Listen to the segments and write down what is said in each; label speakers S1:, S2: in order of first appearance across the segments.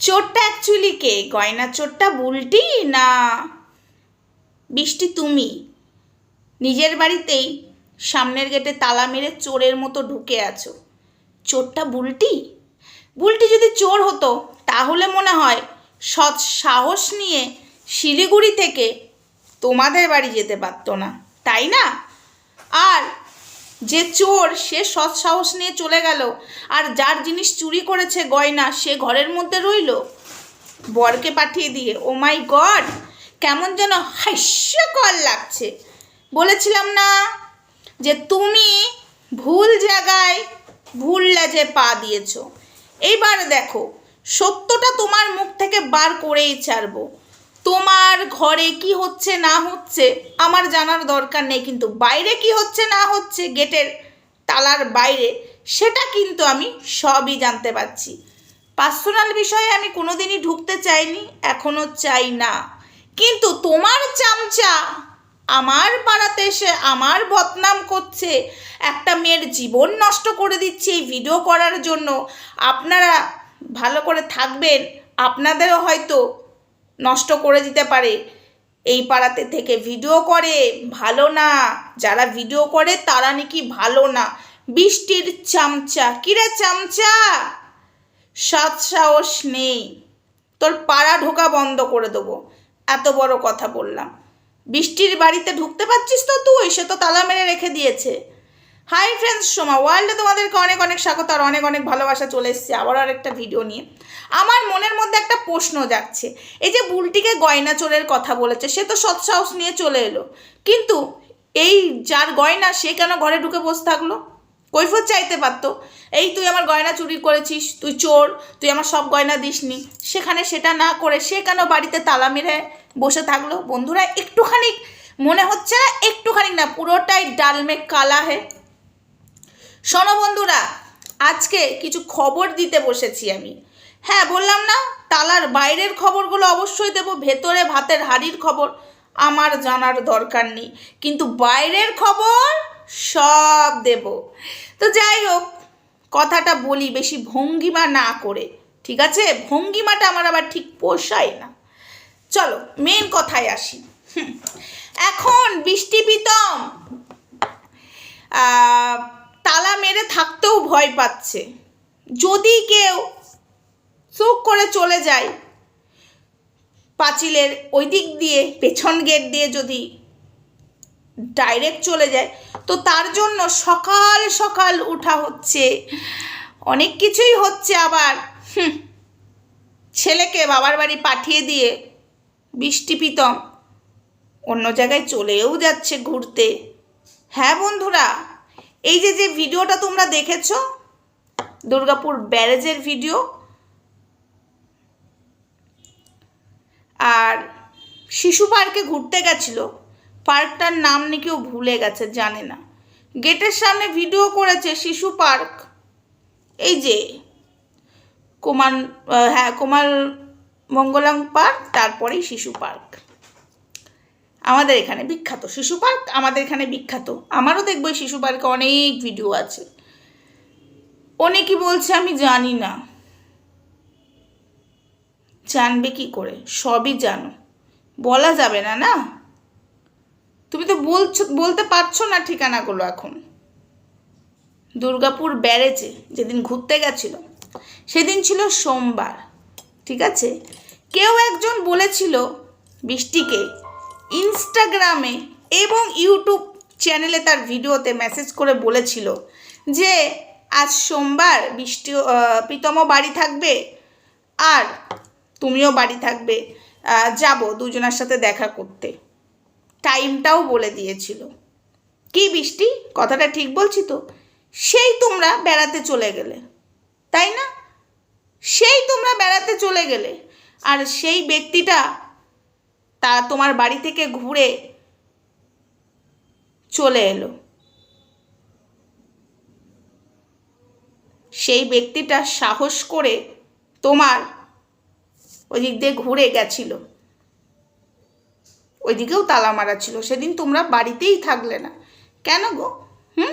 S1: চোরটা অ্যাকচুয়ালি কে? গয়না চোরটা বুলটি না বৃষ্টি তুমি? নিজের বাড়িতেই সামনের গেটে তালা মেরে চোরের মতো ঢুকে আছো। চোরটা বুলটি? বুলটি যদি চোর হতো, তাহলে মনে হয় সৎ সাহস নিয়ে শিলিগুড়ি থেকে তোমাদের বাড়ি যেতে পারতো না, তাই না? আর যে চোর সে সৎ সাহস নিয়ে চলে গেল, আর যার জিনিস চুরি করেছে গয়না সে ঘরের মধ্যে রইল। বরকে পাঠিয়ে দিয়ে, ও মাই গড, কেমন যেন হাস্যকর লাগছে। বলেছিলাম না যে তুমি ভুল জায়গায় ভুল লাজে পা দিয়েছ। এইবার দেখো, সত্যটা তোমার মুখ থেকে বার করেই ছাড়বো। তোমার ঘরে কি হচ্ছে, না হচ্ছে, আমার জানার দরকার নেই, কিন্তু বাইরে কি হচ্ছে, না হচ্ছে, গেটের তালার বাইরে, সেটা কিন্তু আমি সবই জানতে পারছি। পার্সোনাল বিষয়ে আমি কোনোদিনই ঢুকতে চাইনি এখনও চাই না। কিন্তু তোমার চামচা আমার পাড়াতে এসে আমার বদনাম করছে। একটা মেয়ের জীবন নষ্ট করে দিচ্ছে এই ভিডিও করার জন্য। আপনারা ভালো করে থাকবেন, আপনাদেরও হয়তো নষ্ট করে দিতে পারে। এই পাড়াতে থেকে ভিডিও করে, ভালো না। যারা ভিডিও করে, তারা নাকি ভালো না। বৃষ্টির চামচা। কিরে চামচা? সৎ সাহস নেই। তোর পাড়া ঢোকা বন্ধ করে দেবো। এত বড় কথা বললাম। বৃষ্টির বাড়িতে ঢুকতে পারছিস তো তুই? সে তো তালা মেরে রেখে দিয়েছে। হাই ফ্রেন্ডস সোমা ওয়ার্ল্ডে তোমাদেরকে অনেক অনেক স্বাগত আর অনেক অনেক ভালোবাসা চলে এসছে আবার আরেকটা ভিডিও নিয়ে। আমার মনের মধ্যে একটা প্রশ্ন যাচ্ছে এই যে বুলটিকে গয়না চোরের কথা বলেছে, সে তো সৎসাহস নিয়ে চলে এলো। কিন্তু এই যার গয়না, সে কেন ঘরে ঢুকে বসে থাকল? কৈফত চাইতে পারতো। এই তুই আমার গয়না চুরি করেছিস, তুই চোর, তুই আমার সব গয়না দিসনি। সেখানে সেটা না করে সে কেন বাড়িতে তালা মেরে বসে থাকল? বন্ধুরা, একটুখানি মনে হচ্ছে না, একটুখানি না, পুরোটাই ডালমে কালা হে শোনো বন্ধুরা, আজকে কিছু খবর দিতে বসেছি আমি। হ্যাঁ বললাম না, তালার বাইরের খবরগুলো অবশ্যই দেবো, ভেতরে ভাতের হাড়ির খবর আমার জানার দরকার নেই। কিন্তু বাইরের খবর সব দেব। তো যাই হোক, কথাটা বলি, বেশি ভঙ্গিমা না করে, ঠিক আছে? ভঙ্গিমাটা আমার আবার ঠিক পোষায় না। চলো মেন কথায় আসি। এখন বৃষ্টি প্রীতম আহ, তালা মেরে থাকতেও ভয় পাচ্ছে। যদি কেউ চোখ করে চলে যায়, পাঁচিলের ওই দিক দিয়ে, পেছন গেট দিয়ে যদি ডাইরেক্ট চলে যায়, তো তার জন্য সকাল সকাল উঠা হচ্ছে। অনেক কিছুই হচ্ছে আবার। ছেলেকে বাবার বাড়ি পাঠিয়ে দিয়ে বৃষ্টি প্রীতম অন্য জায়গায় চলেও যাচ্ছে ঘুরতে। হ্যাঁ বন্ধুরা এই যে যে ভিডিওটা তোমরা দেখেছ, দুর্গাপুর ব্যারেজের ভিডিও, আর শিশু পার্কে ঘুরতে গেছিল, পার্কটার নাম নাকি ও ভুলে গেছে, জানে না। গেটের সামনে ভিডিও করেছে শিশু পার্ক, এই যে, কুমার হ্যাঁ কুমার মঙ্গলম পার্ক, তারপরেই শিশু পার্ক। আমাদের এখানে বিখ্যাত শিশু পার্ক, আমাদের এখানে বিখ্যাত। আমারও দেখব এই শিশু পার্কে অনেক ভিডিও আছে। অনেকই বলছে আমি জানি না। জানবে কি করে? সবই জানো। বলা যাবে না না? তুমি তো বলছো, বলতে পারছ না ঠিকানাগুলো এখন। দুর্গাপুর ব্যারেজে যেদিন ঘুরতে গেছিল, সেদিন ছিল সোমবার, ঠিক আছে? কেউ একজন বলেছিল বৃষ্টিকে ইনস্টাগ্রামে এবং ইউটিউব চ্যানেলে তার ভিডিওতে মেসেজ করে বলেছিল যে আজ সোমবার বৃষ্টি আহ, প্রীতমও বাড়ি থাকবে আর তুমিও বাড়ি থাকবে যাব দুজনের সাথে দেখা করতে। টাইমটাও বলে দিয়েছিল। কি বৃষ্টি? কথাটা ঠিক বলছি তো? সেই তোমরা বেড়াতে চলে গেলে তাই না? সেই তোমরা বেড়াতে চলে গেলে আর সেই ব্যক্তিটা তা তোমার বাড়ি থেকে ঘুরে চলে এলো। সেই ব্যক্তিটা সাহস করে তোমার ওই দিক দিয়ে ঘুরে গেছিল। ওইদিকেও তালা মারা ছিল সেদিন তোমরা বাড়িতেই থাকলে না। কেন গো? হুম?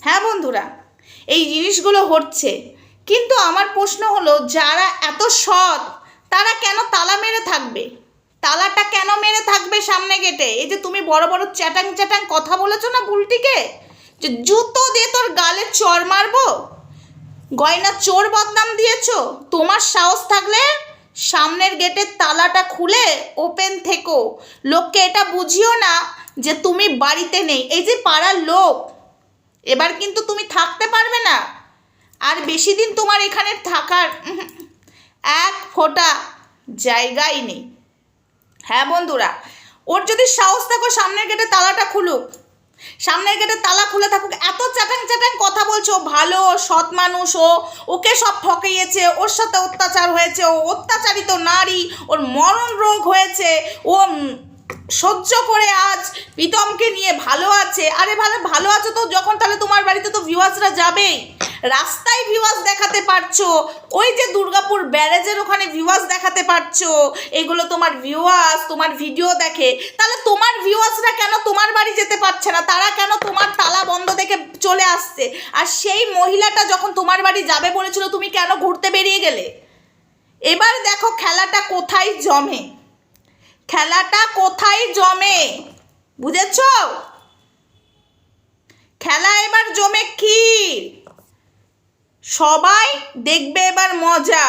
S1: হ্যাঁ বন্ধুরা, এই জিনিসগুলো হচ্ছে কিন্তু আমার প্রশ্ন হলো, যারা এত সৎ, তারা কেন তালা মেরে থাকবে? তালাটা কেন মেরে থাকবে সামনে গেটে? এই যে তুমি বড় বড় চ্যাটাং চ্যাটাং কথা বলেছ না বুলটিকে যে জুতো দিয়ে তোর গালে চর মারবো? গয়না চোর বদনাম দিয়েছ? তোমার সাহস থাকলে সামনের গেটের তালাটা খুলে ওপেন থেকো। লোককে এটা বুঝিও না যে তুমি বাড়িতে নেই। এই যে পাড়ার লোক, এবার কিন্তু তুমি থাকতে পারবে না। আর বেশি দিন তোমার এখানে থাকার এক ফোঁটা জায়গাই নেই। হ্যাঁ বন্ধুরা, ওর যদি সাহস থাকো, সামনের গেটে তালাটা খুলুক। সামনের গেটে তালা খুলে থাকুক। এত চাটাং চাটাং কথা বলছো, ভালো, সৎ মানুষ ও, ওকে সব ঠকিয়েছে, ওর সাথে অত্যাচার হয়েছে, ও অত্যাচারিত নারী, ওর মরণ রোগ হয়েছে, ও সহ্য করে আজ প্রীতমকে নিয়ে ভালো আছে। আরে ভালো ভালো আছো তো যখন, তাহলে তোমার বাড়িতে তো ভিউয়ার্সরা যাবেই। রাস্তায় ভিউয়ার্স দেখাতে পারছ, ওই যে দুর্গাপুর ব্যারেজের ওখানে ভিউয়ার্স দেখাতে পারছ, এগুলো তোমার ভিউয়ার্স তোমার ভিডিও দেখে, তাহলে তোমার ভিউয়ার্সরা কেন তোমার বাড়ি যেতে পারছে না? তারা কেন তোমার তালা বন্ধ দেখে চলে আসছে? আর সেই মহিলাটা যখন তোমার বাড়ি যাবে বলেছিল, তুমি কেন ঘুরতে বেরিয়ে গেলে? এবার দেখো খেলাটা কোথায় জমে। খেলাটা কোথায় জমে? বুঝেছ? খেলা এবার জমে কি? সবাই দেখবে এবার মজা।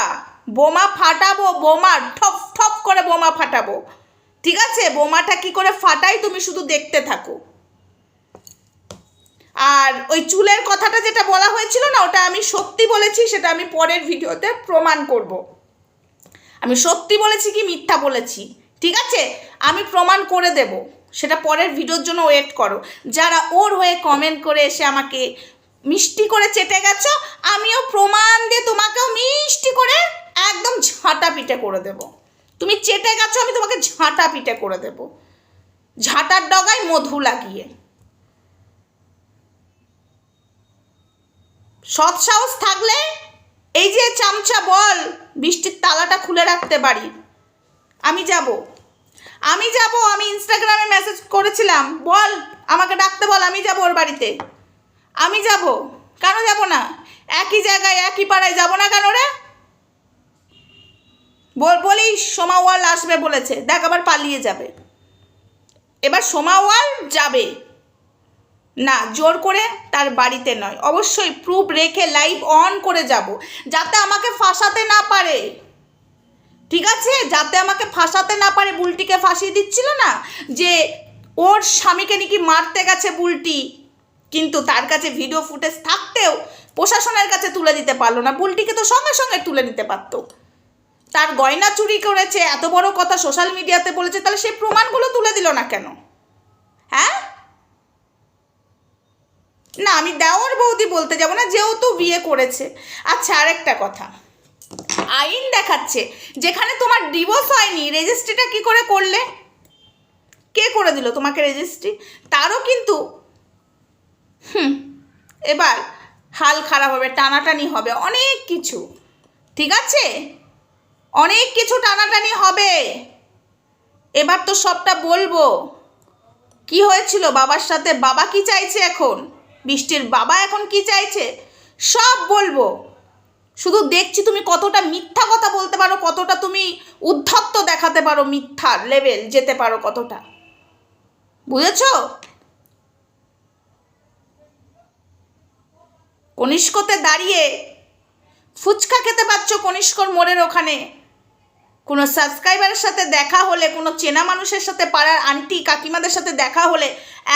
S1: বোমা ফাটাবো, বোমা ঠপ ঠপ করে বোমা ফাটাবো। ঠিক আছে? বোমাটা কি করে ফাটাই তুমি শুধু দেখতে থাকো। আর ওই চুলের কথাটা যেটা বলা হয়েছিল না, ওটা আমি সত্যি বলেছি, সেটা আমি পরের ভিডিওতে প্রমাণ করব। আমি সত্যি বলেছি কি মিথ্যা বলেছি? ঠিক আছে? আমি প্রমাণ করে দেব। সেটা পরের ভিডিওর জন্য ওয়েট করো। যারা ওর হয়ে কমেন্ট করে এসে আমাকে মিষ্টি করে চেটে গেছো, আমিও প্রমাণ দিয়ে তোমাকেও মিষ্টি করে একদম ঝাঁটা পিঠে করে দেব। তুমি চেটে গেছো, আমি তোমাকে ঝাঁটা পিঠে করে দেব। ঝাঁটার ডগায় মধু লাগিয়ে। সৎ সাহস থাকলে এই যে চামচা বল, বৃষ্টির তালাটা খুলে রাখতে পারি। আমি যাব। আমি যাব, আমি ইনস্টাগ্রামে মেসেজ করেছিলাম, বল, আমাকে ডাকতে বল, আমি যাব ওর বাড়িতে। আমি যাব। কেন যাব না? একই জায়গায়, একই পাড়ায় যাব না কেন রে? বল সোমাওয়াল আসবে বলেছে। দেখ আবার পালিয়ে যাবে। এবার সোমাওয়াল যাবে। না, জোর করে তার বাড়িতে নয়। অবশ্যই প্রুফ রেখে লাইভ অন করে যাব। যাতে আমাকে ফাঁসাতে না পারে। ঠিক আছে? যাতে আমাকে ফাঁসাতে না পারে, বুলটিকে ফাঁসিয়ে দিচ্ছিল না? যে ওর স্বামীকে নাকি মারতে গেছে বুলটি। কিন্তু তার কাছে ভিডিও ফুটেজ থাকতেও প্রশাসনের কাছে তুলে দিতে পারল না। বুলটিকে তো সঙ্গে সঙ্গে তুলে নিতে পারতো। তার গয়না চুরি করেছে, এত বড় কথা সোশ্যাল মিডিয়াতে বলেছে, তাহলে সেই প্রমাণগুলো তুলে দিল না কেন? হ্যাঁ? না, আমি দেওয়ার বৌদি বলতে যাব না, যেহেতু বিয়ে করেছে। আচ্ছা আরেকটা কথা। আইন দেখাচ্ছে, যেখানে তোমার ডিভোর্স হয়নি রেজিস্ট্রিটা কি করে করলে? কে করে দিল তোমাকে রেজিস্ট্রি তারও কিন্তু হুম, এবার হাল খারাপ হবে, টানাটানি হবে, অনেক কিছু, ঠিক আছে? অনেক কিছু টানাটানি হবে। এবার তো সবটা বলব। কি হয়েছিল বাবার সাথে? বাবা কি চাইছে এখন? বৃষ্টির বাবা এখন কি চাইছে? সব বলব। শুধু দেখছি তুমি কতটা মিথ্যা কথা বলতে পারো, কতটা তুমি উদ্ধত্ত দেখাতে পারো, মিথ্যার লেভেল যেতে পারো কতটা। বুঝেছ? কনিষ্কতে দাঁড়িয়ে ফুচকা খেতে পাচ্ছ কনিষ্কর মোড়ের ওখানে? কোনো সাবস্ক্রাইবারের সাথে দেখা হলে, কোনো চেনা মানুষের সাথে পাড়ার আন্টি কাকিমাদের সাথে দেখা হলে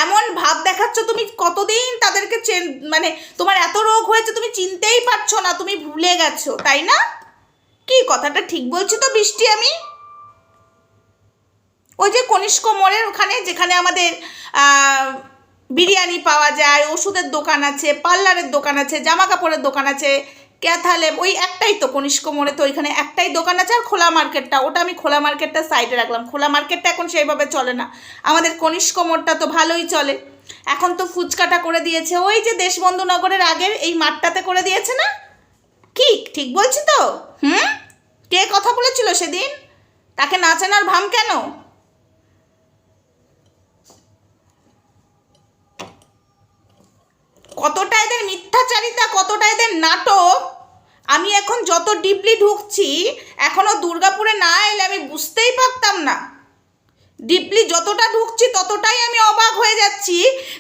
S1: এমন ভাব দেখাচ্ছ তুমি কতদিন তাদেরকে চেন মানে তোমার এত রোগ হয়েছে তুমি চিনতেই পারছ না, তুমি ভুলে গেছো, তাই না? কি কথাটা ঠিক বলছি তো বৃষ্টি আমি? ওই যে কনিষ্ক মোড়ের ওখানে যেখানে আমাদের বিরিয়ানি পাওয়া যায়, ওষুধের দোকান আছে, পার্লারের দোকান আছে জামা কাপড়ের দোকান আছে ক্যাথালে ওই একটাই তো কনিষ্ক মোড়ে তো ওইখানে একটাই দোকান আছে আর খোলা মার্কেটটা, ওটা আমি খোলা মার্কেটটা সাইডে রাখলাম। খোলা মার্কেটটা এখন সেইভাবে চলে না। আমাদের কনিষ্ক মোড়টা তো ভালোই চলে। এখন তো ফুচকাটা করে দিয়েছে। ওই যে দেশবন্ধু নগরের আগের এই মাঠটাতে করে দিয়েছে না? কি, ঠিক বলছি তো? হুম? কে কথা বলেছিল সেদিন? তাকে না চেনার ভাম কেন? কতটা এদের মিথ্যাচারিতা, কতটা এদের নাটক, আমি এখন যত ডিপলি ঢুকছি এখনও দুর্গাপুরে না এলে আমি বুঝতেই পারতাম না। ডিপলি যতটা ঢুকছি, ততটাই আমি অবাক হয়ে যাচ্ছি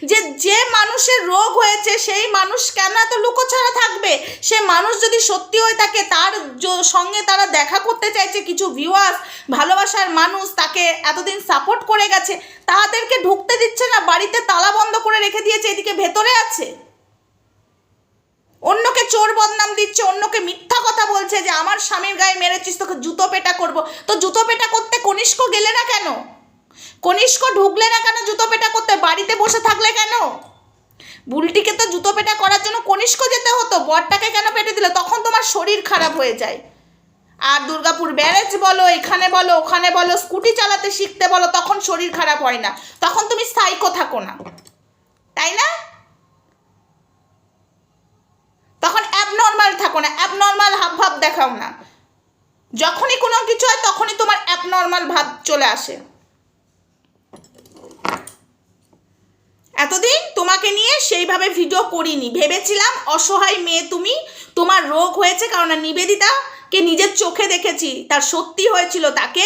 S1: যে যে মানুষের রোগ হয়েছে, সেই মানুষ কেন এত লুকোছাড়া থাকবে? সে মানুষ যদি সত্যি হয়ে থাকে, তার সঙ্গে তারা দেখা করতে চাইছে কিছু ভিউয়ার্স ভালোবাসার মানুষ, তাকে এতদিন সাপোর্ট করে গেছে, তাদেরকে ঢুকতে দিচ্ছে না, বাড়িতে তালা বন্ধ করে রেখে দিয়েছে, এদিকে ভেতরে আছে। অন্যকে চোর বদনাম দিচ্ছে, অন্যকে মিথ্যা কথা বলছে যে আমার স্বামীর গায়ে মেরেছিস, তোকে জুতো পেটা করব। তো জুতো পেটা করতে কনিষ্ক গেলে না কেন? কনিষ্ক ঢুকলে না কেন জুতো পেটা করতে? বাড়িতে বসে থাকলে কেন? বুলটিকে তো জুতো পেটা করার জন্য কনিষ্ক যেতে হতো, বরটাকে কেন পেটে দিল? তখন তোমার শরীর খারাপ হয়ে যায়। আর দুর্গাপুর ব্যারেজ বলো, এখানে বলো, ওখানে বলো, স্কুটি চালাতে শিখতে বলো, তখন শরীর খারাপ হয় না। তখন তুমি সাইকো থাকো না। তাই না? তখন অ্যাবনর্মাল থাকো না অ্যাবনর্মাল হাব ভাব দেখাও না। যখনই কোনো কিছু হয়, তখনই তোমার অ্যাবনর্মাল ভাব চলে আসে। এতদিন তোমাকে নিয়ে সেইভাবে ভিডিও করিনি। ভেবেছিলাম অসহায় মেয়ে তুমি, তোমার রোগ হয়েছে কারণ নিবেদিতাকে নিজের চোখে দেখেছি, তার সত্যি হয়েছিল, তাকে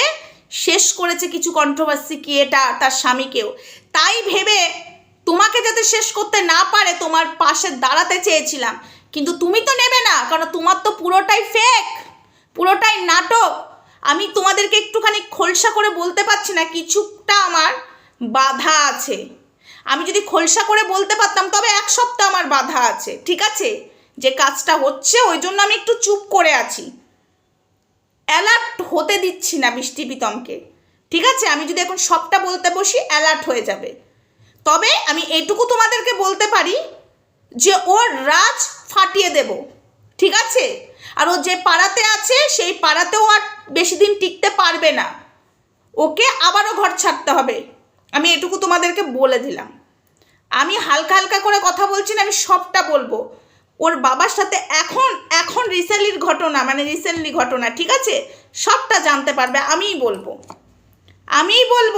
S1: শেষ করেছে কিছু কন্ট্রোভার্সি কি এটা তার স্বামীকেও। তাই ভেবে তোমাকে যাতে শেষ করতে না পারে, তোমার পাশে দাঁড়াতে চেয়েছিলাম। কিন্তু তুমি তো নেবে না, কারণ তোমার তো পুরোটাই ফেক পুরোটাই নাটক। আমি তোমাদেরকে একটুখানি খোলসা করে বলতে পারছি না, কিছুটা আমার বাধা আছে। আমি যদি খোলসা করে বলতে পারতাম, তবে এক সপ্তাহ আমার বাধা আছে, ঠিক আছে? যে কাজটা হচ্ছে, ওই জন্য আমি একটু চুপ করে আছি। অ্যালার্ট হতে দিচ্ছি না বৃষ্টি প্রীতমকে, ঠিক আছে? আমি যদি এখন সবটা বলতে বসি অ্যালার্ট হয়ে যাবে। তবে আমি এইটুকু তোমাদেরকে বলতে পারি যে ওর রাজ ফাটিয়ে দেব, ঠিক আছে? আর ও যে পাড়াতে আছে, সেই পাড়াতেও আর বেশি দিন টিকতে পারবে না। ওকে আবারও ঘর ছাড়তে হবে। আমি এটুকু তোমাদেরকে বলে দিলাম। আমি হালকা হালকা করে কথা বলছি না, আমি সবটা বলব। ওর বাবার সাথে এখন এখন রিসেন্টলির ঘটনা মানে রিসেন্টলি ঘটনা, ঠিক আছে? সবটা জানতে পারবে, আমিই বলব। আমিই বলব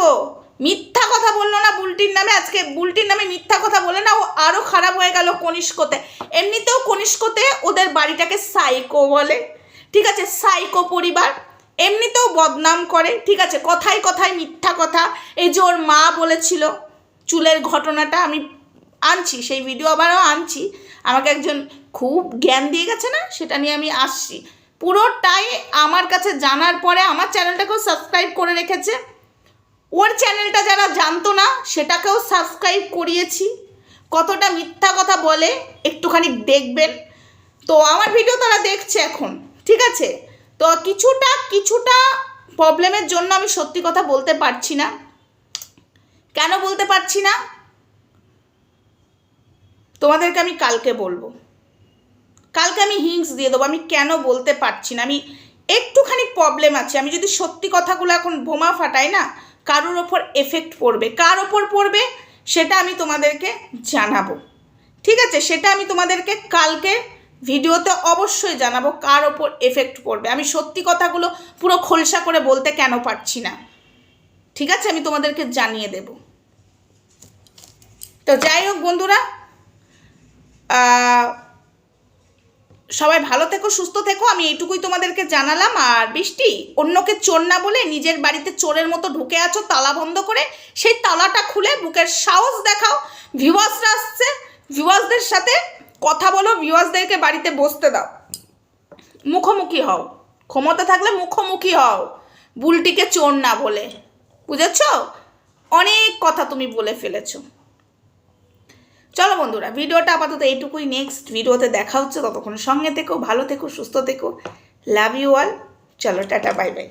S1: মিথ্যা কথা বলল না বুলটির নামে, আজকে বুলটির নামে মিথ্যা কথা বলে না, ও আরও খারাপ হয়ে গেল কনিষ্কতে। এমনিতেও কনিষ্কতে ওদের বাড়িটাকে সাইকো বলে, ঠিক আছে? সাইকো পরিবার। এমনিতেও বদনাম করে, ঠিক আছে? কথায় কথায় মিথ্যা কথা। এই যে ওর মা বলেছিল চুলের ঘটনাটা, আমি আনছি, সেই ভিডিও আবারও আনছি। আমাকে একজন খুব জ্ঞান দিয়ে গেছে না? সেটা নিয়ে আমি আসছি। পুরোটাই আমার কাছে জানার পরে আমার চ্যানেলটাকেও সাবস্ক্রাইব করে রেখেছে। ওর চ্যানেলটা যারা জানতো না, সেটাকেও সাবস্ক্রাইব করিয়েছি। কতটা মিথ্যা কথা বলে, একটুখানি দেখবেন। তো আমার ভিডিও তারা দেখছে এখন, ঠিক আছে? তো কিছুটা কিছুটা প্রবলেমের জন্য আমি সত্যি কথা বলতে পারছি না। কেন বলতে পারছি না? তোমাদেরকে আমি কালকে বলব। কালকে আমি হিংস দিয়ে দেবো, আমি কেন বলতে পারছি না? আমি একটুখানি প্রবলেম আছে। আমি যদি সত্যি কথাগুলো এখন বোমা ফাটাই না কারোর ওপর এফেক্ট পড়বে। কার ওপর পড়বে? সেটা আমি তোমাদেরকে জানাব। ঠিক আছে? সেটা আমি তোমাদেরকে কালকে ভিডিওতে অবশ্যই জানাব কার ওপর এফেক্ট পড়বে। আমি সত্যি কথাগুলো পুরো খোলসা করে বলতে কেন পারছি না। ঠিক আছে? আমি তোমাদেরকে জানিয়ে দেব। তো যাই হোক বন্ধুরা সবাই ভালো থেকো, সুস্থ থেকো, আমি এইটুকুই তোমাদেরকে জানালাম। আর বৃষ্টি, অন্যকে চোর না বলে নিজের বাড়িতে চোরের মতো ঢুকে আছো, তালা বন্ধ করে সেই তালাটা খুলে বুকের সাহস দেখাও। ভিউয়ার্সরা আসছে, ভিউয়ার্সদের সাথে কথা বলো, ভিউয়ার্সদেরকে বাড়িতে বসতে দাও। মুখোমুখি হও, ক্ষমতা থাকলে মুখোমুখি হও, বুলটিকে চোর না বলে। বুঝেছ? অনেক কথা তুমি বলে ফেলেছো। চলো বন্ধুরা, ভিডিওটা আপাতত এইটুকুই। নেক্সট ভিডিওতে দেখা হচ্ছে। ততক্ষণ সঙ্গে থেকো, ভালো থেকো, সুস্থ থেকো। লাভ ইউ অল চলো, টাটা বাই বাই